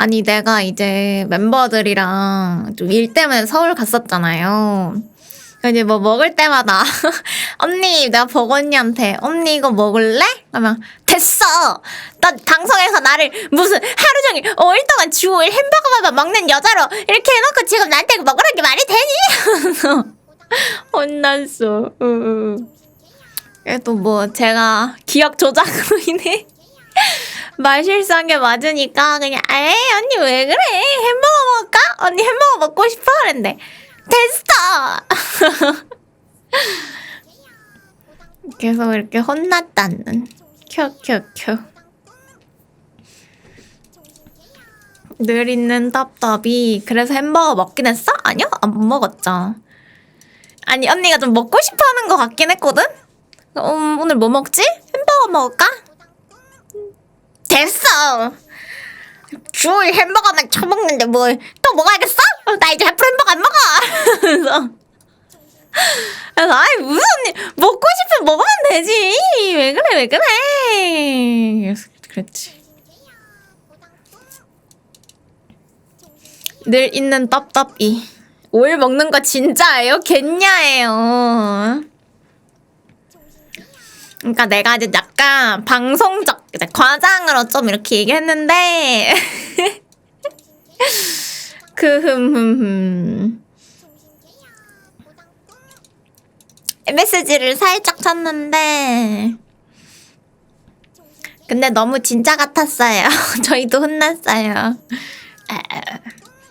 아니, 내가 이제 멤버들이랑 좀 일 때문에 서울 갔었잖아요. 이제 뭐 먹을 때마다 언니 내가 버거 언니한테 언니 이거 먹을래? 그러면 됐어. 너 방송에서 나를 무슨 하루 종일 5일 동안 주 5일 햄버거만 먹는 여자로 이렇게 해놓고 지금 나한테 먹으라는 게 말이 되니? 혼났어. 그래도 뭐 제가 기억 조작으로 인해 말 실수한 게 맞으니까 그냥 에이 언니 왜 그래 햄버거 먹을까? 언니 햄버거 먹고 싶어 그랬는데 됐어 계속 이렇게 혼났다는 큐큐큐 늘 있는 답답이 그래서 햄버거 먹긴 했어? 아니요 안 먹었죠 아니 언니가 좀 먹고 싶어 하는 것 같긴 했거든 음, 오늘 뭐 먹지? 햄버거 먹을까? 됐어. 주일 햄버거만 처먹는데 뭘 또 먹어야겠어? 어, 나 이제 앞으로 햄버거 안 먹어. 그래서 그래서 아이 무슨 언니 먹고 싶으면 먹으면 되지. 왜 그래 왜 그래. 그래서 그랬지. 늘 있는 떡떡이. 오일 먹는 거 진짜예요? 겠냐예요. 그러니까 내가 이제 약간 방송적 과장으로 좀 이렇게 얘기했는데 그 흠흠흠 메시지를 살짝 쳤는데 근데 너무 진짜 같았어요. 저희도 혼났어요.